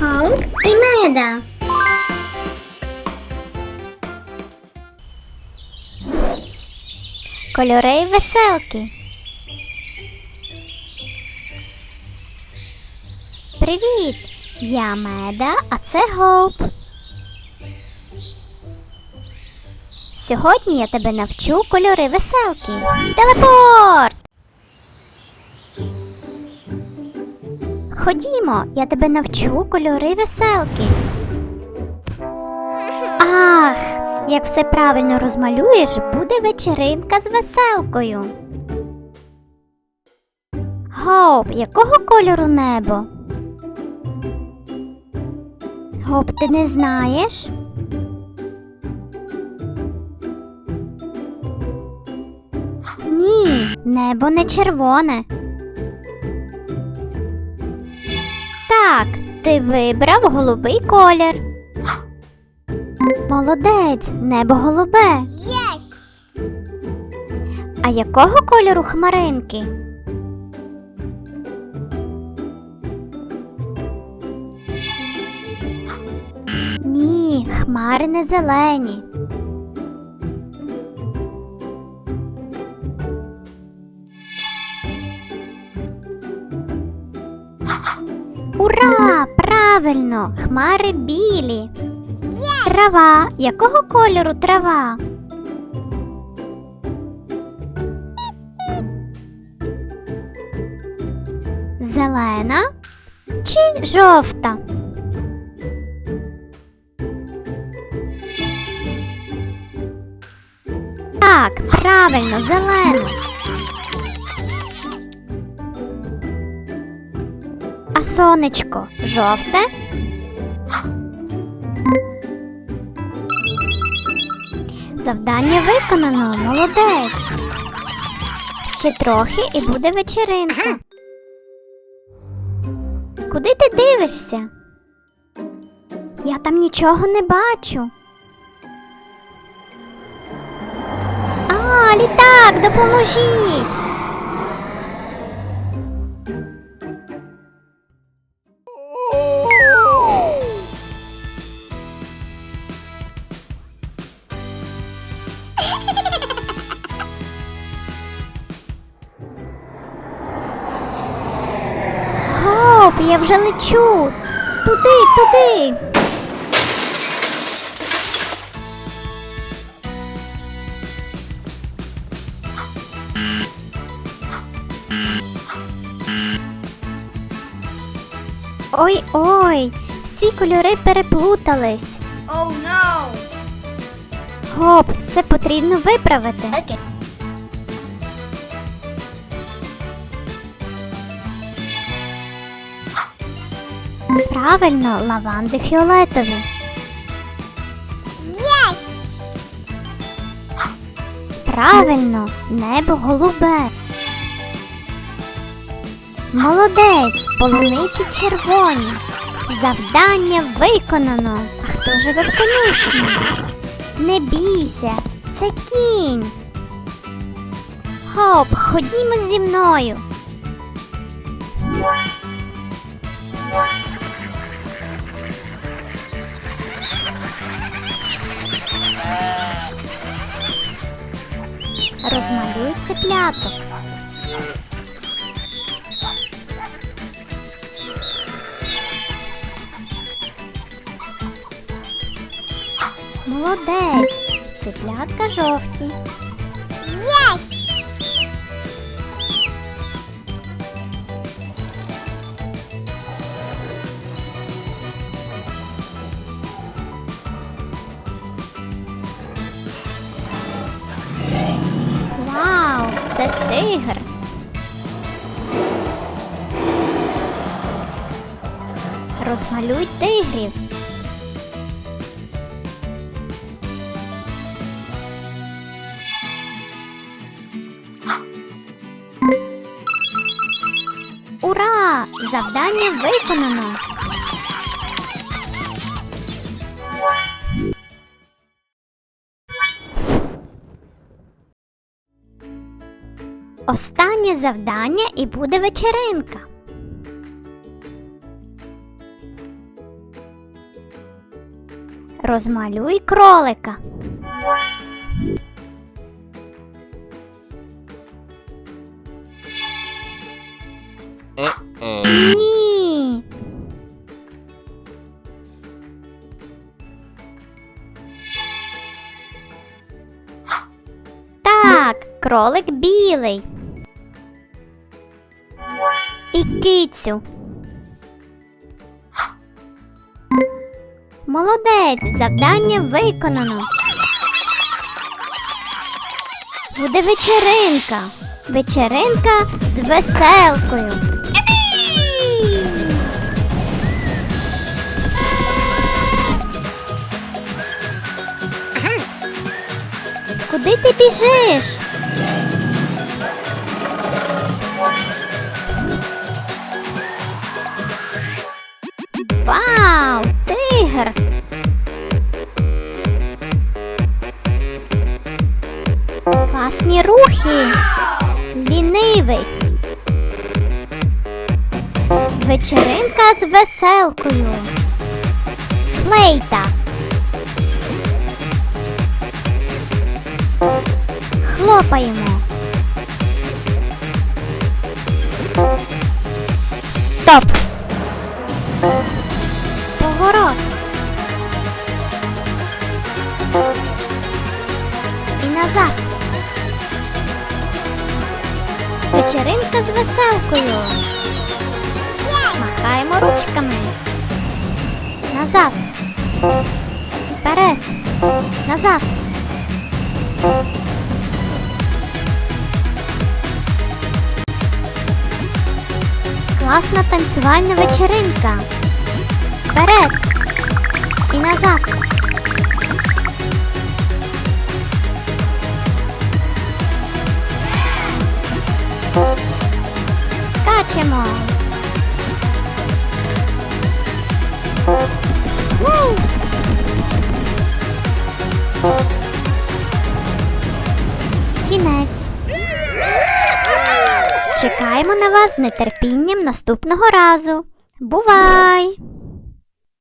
Хоуп і меда. Кольори і веселки. Привіт! Я Меда, а це Гоуп. Сьогодні я тебе навчу кольори веселки. Телепорт! Ходімо, я тебе навчу кольори веселки. Ах, як все правильно розмалюєш, буде вечеринка з веселкою. Гоп, якого кольору небо? Гоп, ти не знаєш? Ні, небо не червоне. Так, ти вибрав голубий колір. Молодець, небо голубе. Єс! А якого кольору хмаринки? Ні, хмари не зелені. Ура! Правильно! Хмари білі. Трава. Якого кольору трава? Зелена чи жовта? Так, правильно, зелена. Сонечко жовте? Завдання виконано, молодець. Ще трохи і буде вечеринка. Куди ти дивишся? Я там нічого не бачу. А, літак, допоможіть. Гоп, я вже лечу. Туди, туди. Ой ой, всі кольори переплутались. Oh no! Гоп, все потрібно виправити. Окей. Правильно, лаванди фіолетові. Єс! Правильно, небо голубе. Молодець, полуниці червоні. Завдання виконано. А хто живе в конюшні? Не бійся, це кінь. Хоп, ходімо зі мною. Розмалюй цепляток. Молодець. Цеплятка жовті. Єс! Вау, це тигр. Розмалюй тигрів. Ура! Завдання виконано. Останнє завдання і буде вечеринка. Розмалюй кролика. Ні. Так, кролик білий. І кицю. Молодець, завдання виконано. Буде вечеринка. Вечеринка з веселкою. Куди ти біжиш? Вау, тигр! Класні рухи! Лінивець! Вечеринка з веселкою. Флейта. Хлопаємо. Стоп. Поворот. І назад. Вечеринка з веселкою. Махаємо ручками. Назад. Вперед. Назад. Класна танцювальна вечеринка. Вперед. І назад. Скачемо. Ву! Чекаємо на вас з нетерпінням наступного разу. Бувай!